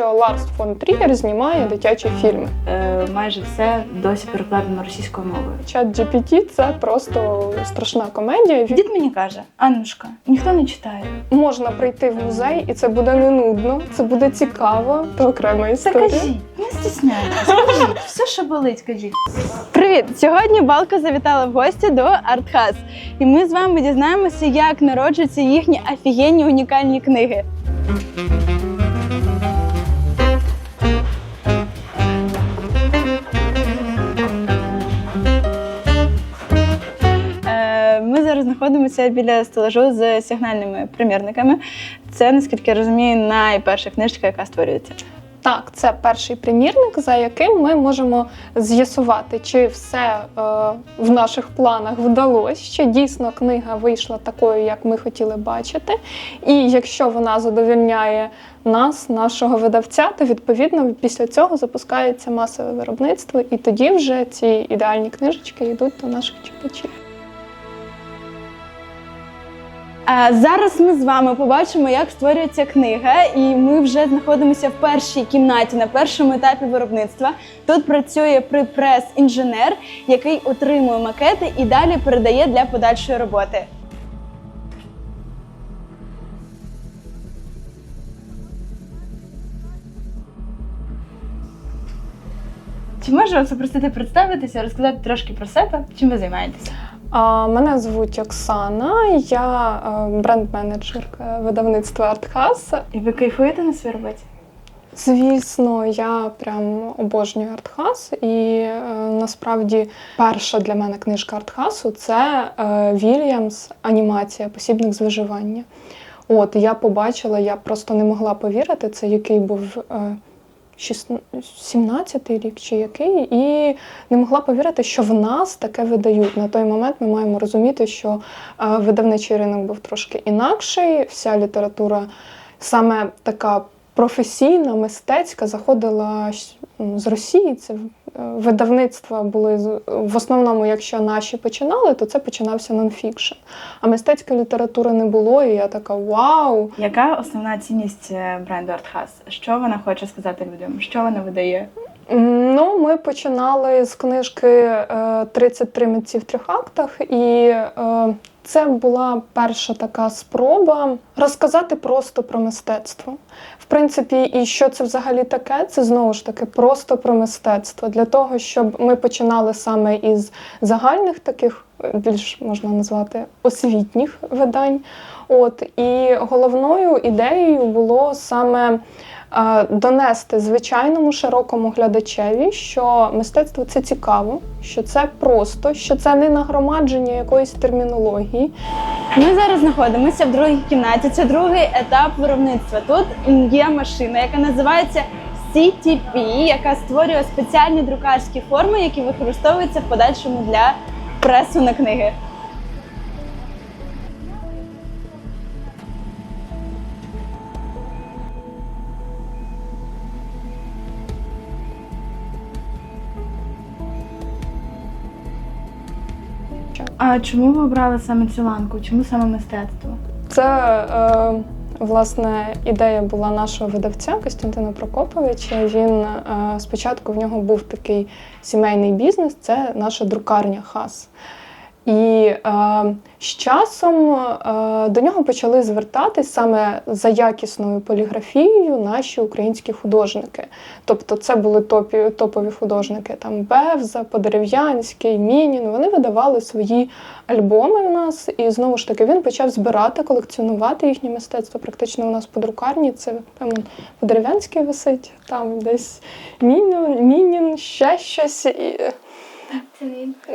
що Ларс фон Трієр знімає дитячі фільми. Е, майже все досі перекладено російською мовою. Чат GPT – це просто страшна комедія. Дід мені каже: Аннушка, ніхто не читає. Можна прийти в музей, і це буде не нудно, це буде цікаво. Це окрема Та історія. кажіть, не стісняйтесь, кажіть, все, що болить, кажіть. Привіт! Сьогодні Балка завітала в гості до Артхас, і ми з вами дізнаємося, як народжуються їхні офігенні унікальні книги. Знаходимося біля стелажу з сигнальними примірниками. Це, наскільки я розумію, найперша книжка, яка створюється. Так, це перший примірник, за яким ми можемо з'ясувати, чи все е, в наших планах вдалося, чи дійсно книга вийшла такою, як ми хотіли бачити. І якщо вона задовільняє нас, нашого видавця, то відповідно після цього запускається масове виробництво, і тоді вже ці ідеальні книжечки йдуть до наших читачів. Зараз ми з вами побачимо, як створюється книга, і ми вже знаходимося в першій кімнаті на першому етапі виробництва. Тут працює припрес-інженер, який отримує макети і далі передає для подальшої роботи. Чи можу вас попросити представитися, розказати трошки про себе? Чим ви займаєтеся? Мене звуть Оксана, я е, бренд-менеджерка видавництва Артхас. І ви кайфуєте на своїй роботі? Звісно, я прям обожнюю артхас, і е, насправді перша для мене книжка артхасу це е, Вільямс анімація Посібник з виживання. От я побачила, я просто не могла повірити, це який був е, 17-й рік чи який, і не могла повірити, що в нас таке видають. На той момент ми маємо розуміти, що е, видавничий ринок був трошки інакший, вся література саме така професійна, мистецька заходила з Росії. Це видавництва були в основному, якщо наші починали, то це починався нонфікшн. А мистецької літератури не було, і я така вау! Яка основна цінність е, бренду Артхас? Що вона хоче сказати людям? Що вона видає? Ну, ми починали з книжки е, «33 митці в трьох актах, і е, це була перша така спроба розказати просто про мистецтво. В принципі, і що це взагалі таке? Це знову ж таки просто про мистецтво. Для того, щоб ми починали саме із загальних таких, е, більш можна назвати освітніх видань. От і головною ідеєю було саме е, донести звичайному широкому глядачеві, що мистецтво це цікаво, що це просто, що це не нагромадження якоїсь термінології. Ми зараз знаходимося в другій кімнаті. Це другий етап виробництва. Тут є машина, яка називається CTP, яка створює спеціальні друкарські форми, які використовуються в подальшому для пресу на книги. А чому ви обрали саме цю ланку? Чому саме мистецтво? Це е, власне ідея була нашого видавця Костянтина Прокоповича. Він е, спочатку в нього був такий сімейний бізнес, це наша друкарня хас. І е, з часом е, до нього почали звертатись саме за якісною поліграфією наші українські художники. Тобто це були топі, топові художники, там Бевза, Подерев'янський, Мінін. Вони видавали свої альбоми в нас, і знову ж таки він почав збирати, колекціонувати їхнє мистецтво. Практично у нас по друкарні це певно Подерев'янський висить, там десь Мінін, Мінін, ще щось. І... Це не він,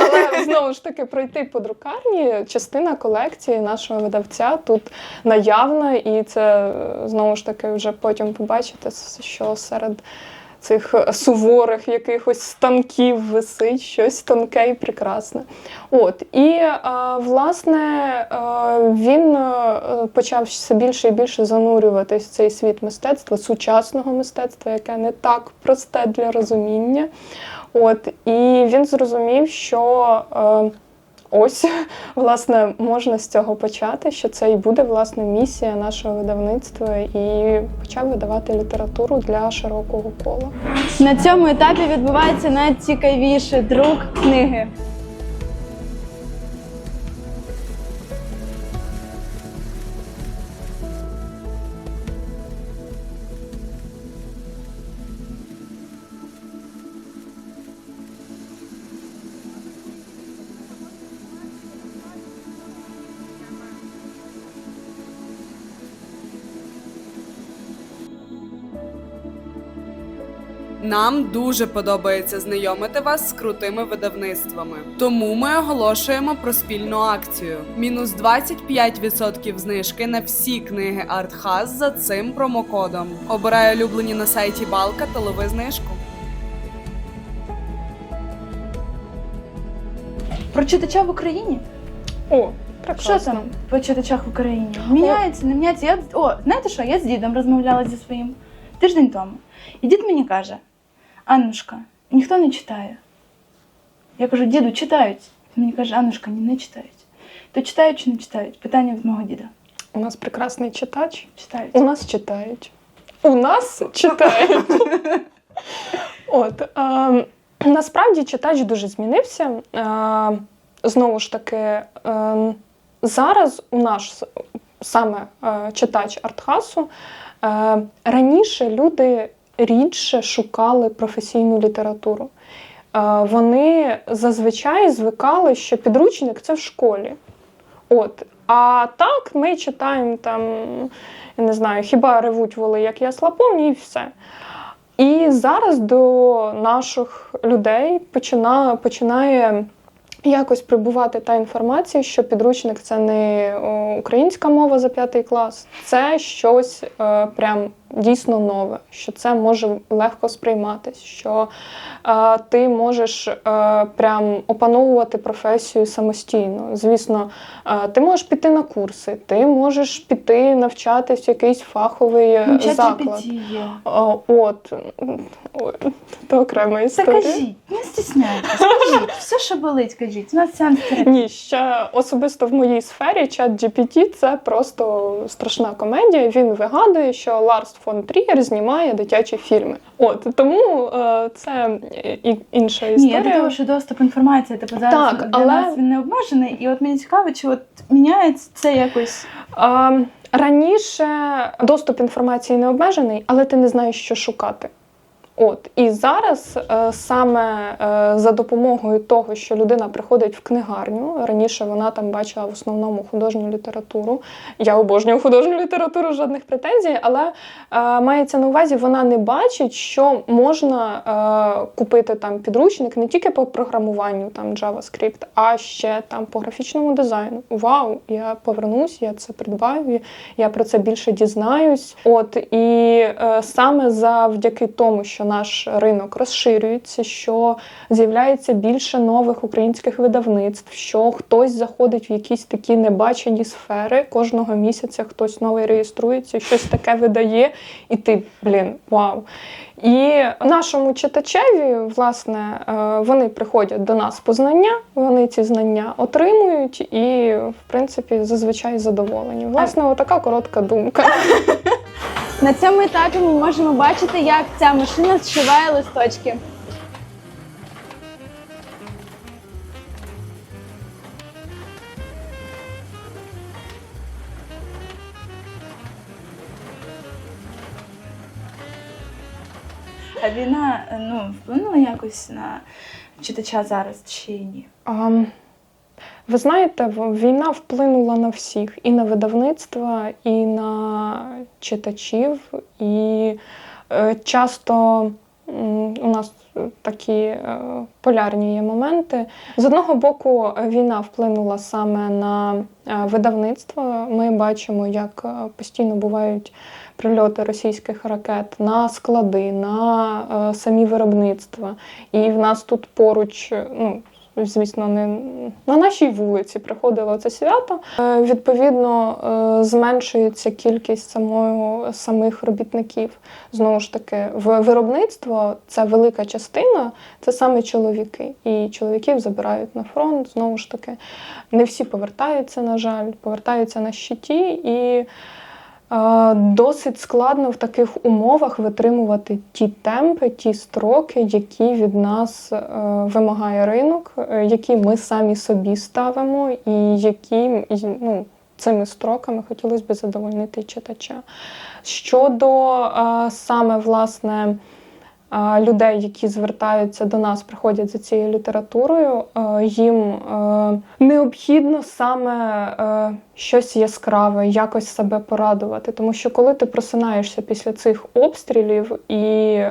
але знову ж таки пройти по друкарні. Частина колекції нашого видавця тут наявна, і це знову ж таки вже потім побачите, що серед цих суворих якихось станків висить щось тонке і прекрасне. От і е, власне е, він е, почав все більше і більше занурюватись в цей світ мистецтва, сучасного мистецтва, яке не так просте для розуміння. От і він зрозумів, що е, ось власне можна з цього почати, що це і буде власне місія нашого видавництва, і почав видавати літературу для широкого кола. На цьому етапі відбувається найцікавіше друк книги. Нам дуже подобається знайомити вас з крутими видавництвами. Тому ми оголошуємо про спільну акцію: мінус 25% знижки на всі книги Артхаз за цим промокодом. Обирай улюблені на сайті Балка та лови знижку. Про читача в Україні? О, прекрасно. Що там по читачах в Україні? Міняється, не міняється. Я о, знаєте що? Я з дідом розмовляла зі своїм тиждень тому. І дід мені каже: Аннушка, ніхто не читає. Я кажу, діду, читають. Він мені каже, Аннушка, ні, не читають. То читають чи не читають? Питання від мого діда. У нас прекрасний читач. Читають. У нас читають. У нас читають. От е, насправді читач дуже змінився. Е, знову ж таки, е, зараз у нас саме е, читач артхасу. Е, раніше люди рідше шукали професійну літературу. Е, вони зазвичай звикали, що підручник це в школі. От. А так ми читаємо там, я не знаю, хіба ревуть воли, як я слаповні, і все. І зараз до наших людей починає, починає якось прибувати та інформація, що підручник це не українська мова за п'ятий клас, це щось е, прям дійсно нове, що це може легко сприйматись, що е, ти можеш е, прям опановувати професію самостійно. Звісно, е, ти можеш піти на курси, ти можеш піти навчатись в якийсь фаховий е, Ну, чат заклад. GPT. О, От, Ой, це окрема Та історія. кажіть, не стісняйтесь, кажіть, все, що болить, кажіть. У нас сеанс терапії. Ні, ще особисто в моїй сфері чат GPT це просто страшна комедія. Він вигадує, що Ларс фон Трієр знімає дитячі фільми. От тому е, це і, інша Ні, я до що доступ інформації, типу зараз Так, для але- нас він не обмежений. І от мені цікаво, чи от міняється це якось. Е, раніше доступ інформації не обмежений, але ти не знаєш, що шукати. От і зараз е, саме е, за допомогою того, що людина приходить в книгарню. Раніше вона там бачила в основному художню літературу. Я обожнюю художню літературу, жодних претензій, але е, мається на увазі, вона не бачить, що можна купити там підручник не тільки по програмуванню, там JavaScript, а ще там по графічному дизайну. Вау, я повернусь, я це придбаю, я про це більше дізнаюсь. От і саме завдяки тому, що наш ринок розширюється, що з'являється більше нових українських видавництв, що хтось заходить в якісь такі небачені сфери. Кожного місяця хтось новий реєструється, щось таке видає, і ти, блін, вау. І нашому читачеві, власне, е, вони приходять до нас по знання, вони ці знання отримують і, в принципі, зазвичай задоволені. Власне, отака коротка думка. На цьому етапі ми можемо бачити, як ця машина зшиває листочки. А війна ну, вплинула якось на читача зараз чи ні? Ам, Ви знаєте, війна вплинула на всіх і на видавництва, і на читачів. І е, часто у нас такі е, полярні є моменти. З одного боку, війна вплинула саме на е, видавництво. Ми бачимо, як постійно бувають прильоти російських ракет на склади, на самі виробництва. І в нас тут поруч, ну, звісно, не на нашій вулиці приходило це свято. Е, Відповідно, е, зменшується кількість самого, самих робітників. Знову ж таки, в виробництво це велика частина, це саме чоловіки. І чоловіків забирають на фронт. Знову ж таки, не всі повертаються, на жаль, повертаються на щиті і. Досить складно в таких умовах витримувати ті темпи, ті строки, які від нас е, вимагає ринок, е, які ми самі собі ставимо, і які ну, цими строками хотілося б задовольнити читача. Щодо саме власне людей, які звертаються до нас, приходять за цією літературою, е, їм е, необхідно саме е, щось яскраве, якось себе порадувати. Тому що коли ти просинаєшся після цих обстрілів, і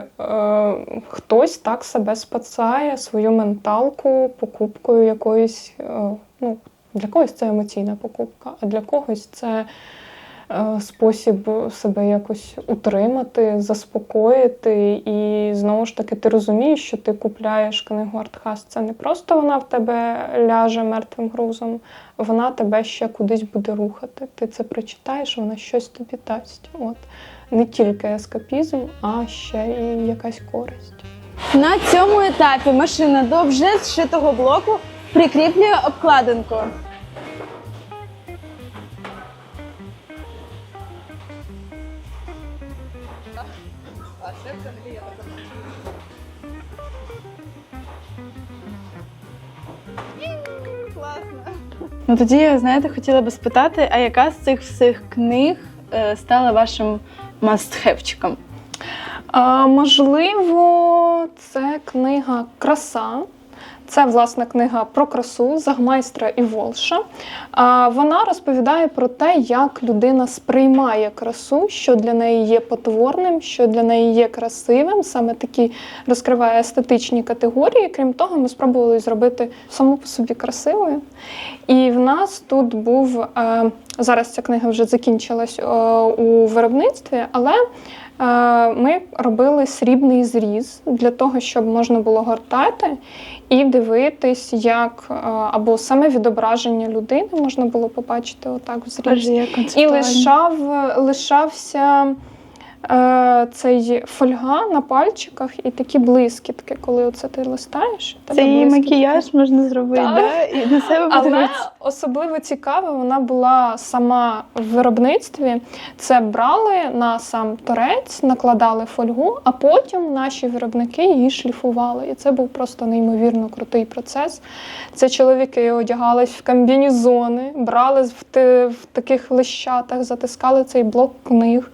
хтось так себе спасає свою менталку покупкою якоїсь, ну, для когось це емоційна покупка, а для когось це спосіб себе якось утримати, заспокоїти. І знову ж таки, ти розумієш, що ти купляєш книгу Артхас. Це не просто вона в тебе ляже мертвим грузом, вона тебе ще кудись буде рухати. Ти це прочитаєш, вона щось тобі дасть. От. Не тільки ескапізм, а ще і якась користь. На цьому етапі машина до вже зшитого блоку прикріплює обкладинку. Ну тоді я, знаєте, хотіла би спитати, а яка з цих всіх книг е, стала вашим мастхевчиком? А, можливо, це книга Краса. Це власне книга про красу Загмайстра і Волша. Вона розповідає про те, як людина сприймає красу, що для неї є потворним, що для неї є красивим. Саме такі розкриває естетичні категорії. Крім того, ми спробували зробити саму по собі красивою. І в нас тут був е, зараз ця книга вже закінчилась е, у виробництві, але ми робили срібний зріз для того, щоб можна було гортати і дивитись, як е, або саме відображення людини можна було побачити отак в зрізі. І лишав, лишався е, цей фольга на пальчиках і такі блискітки, коли оце ти листаєш. Це її макіяж можна зробити, Так. да? і на себе Але особливо цікаво, вона була сама в виробництві. Це брали на сам торець, накладали фольгу, а потім наші виробники її шліфували. І це був просто неймовірно крутий процес. Це чоловіки одягались в комбінізони, брали в, в таких лищатах, затискали цей блок книг.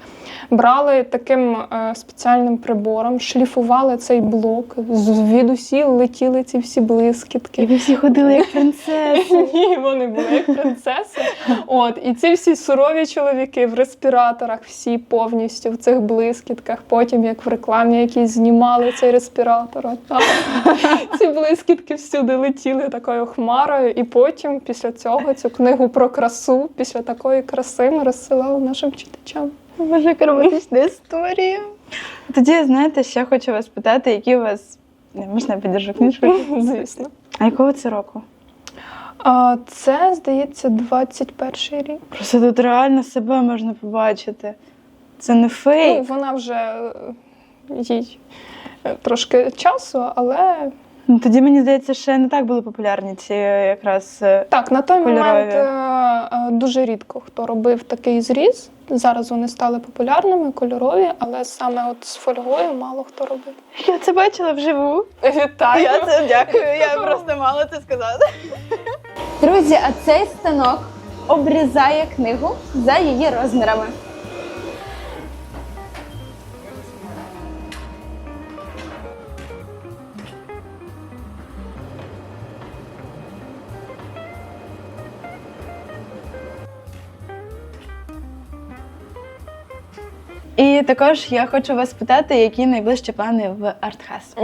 Брали таким е, спеціальним прибором, шліфували цей блок, звідусіль летіли ці всі блискітки. І ви всі ходили як принцеси. Ні, вони були як принцеси. От, і ці всі сурові чоловіки в респіраторах, всі повністю в цих блискітках. Потім, як в рекламі, якісь знімали цей респіратор. Ці блискітки всюди летіли такою хмарою. І потім, після цього, цю книгу про красу, після такої краси ми розсилали нашим читачам. Боже, романтична історія. Тоді, знаєте, ще хочу вас питати, які у вас. Не, можна я підержу книжку? Звісно. А якого це року? А, це, здається, 21 рік. Просто тут реально себе можна побачити. Це не Ну, вона вже е, їй е, трошки часу, але Ну, тоді мені здається, ще не так були популярні ці е, якраз. е, Так, на той Кольорові. момент е, е, дуже рідко хто робив такий зріз. Зараз вони стали популярними, кольорові, але саме от з фольгою мало хто робив. Я це бачила вживу. Вітаю! Я це дякую, я просто мала це сказати. Друзі, а цей станок обрізає книгу за її розмірами. І також я хочу вас питати, які найближчі плани в Артхас.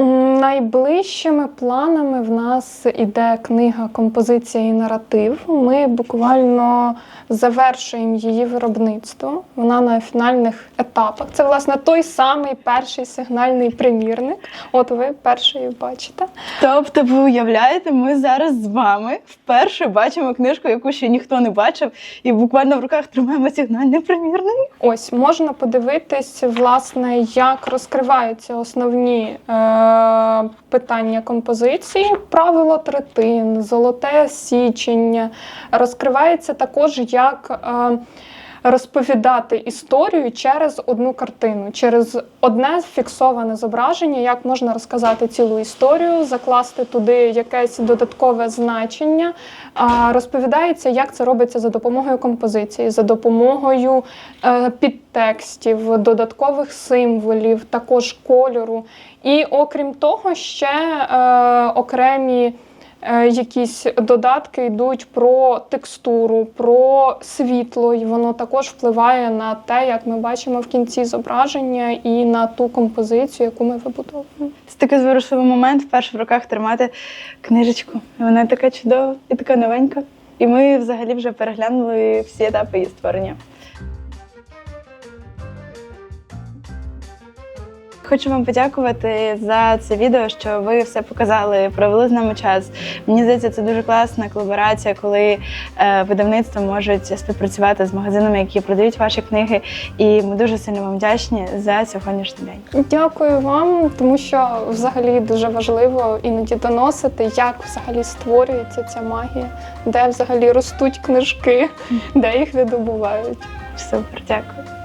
Найближчими планами в нас іде книга Композиція і наратив. Ми буквально завершуємо її виробництво. Вона на фінальних етапах. Це власне той самий перший сигнальний примірник. От ви перший бачите. Тобто, ви уявляєте, ми зараз з вами вперше бачимо книжку, яку ще ніхто не бачив, і буквально в руках тримаємо сигнальний примірник. Ось можна подивитись, власне, як розкриваються основні е, питання композиції, правило третин, золоте січення. Розкривається також, як е, розповідати історію через одну картину, через одне фіксоване зображення, як можна розказати цілу історію, закласти туди якесь додаткове значення. Розповідається, як це робиться за допомогою композиції, за допомогою е, підтекстів, додаткових символів, також кольору. І окрім того, ще е, окремі. Е, Якісь додатки йдуть про текстуру, про світло, і воно також впливає на те, як ми бачимо в кінці зображення, і на ту композицію, яку ми вибудовуємо. Це такий зворушливий момент вперше в руках тримати книжечку. Вона така чудова і така новенька. І ми взагалі вже переглянули всі етапи її створення. Хочу вам подякувати за це відео, що ви все показали, провели з нами час. Мені здається, це дуже класна колаборація, коли е, видавництва можуть співпрацювати з магазинами, які продають ваші книги. І ми дуже сильно вам вдячні за сьогоднішній день. Дякую вам, тому що взагалі дуже важливо іноді доносити, як взагалі створюється ця магія, де взагалі ростуть книжки, де їх видобувають. Супер, дякую.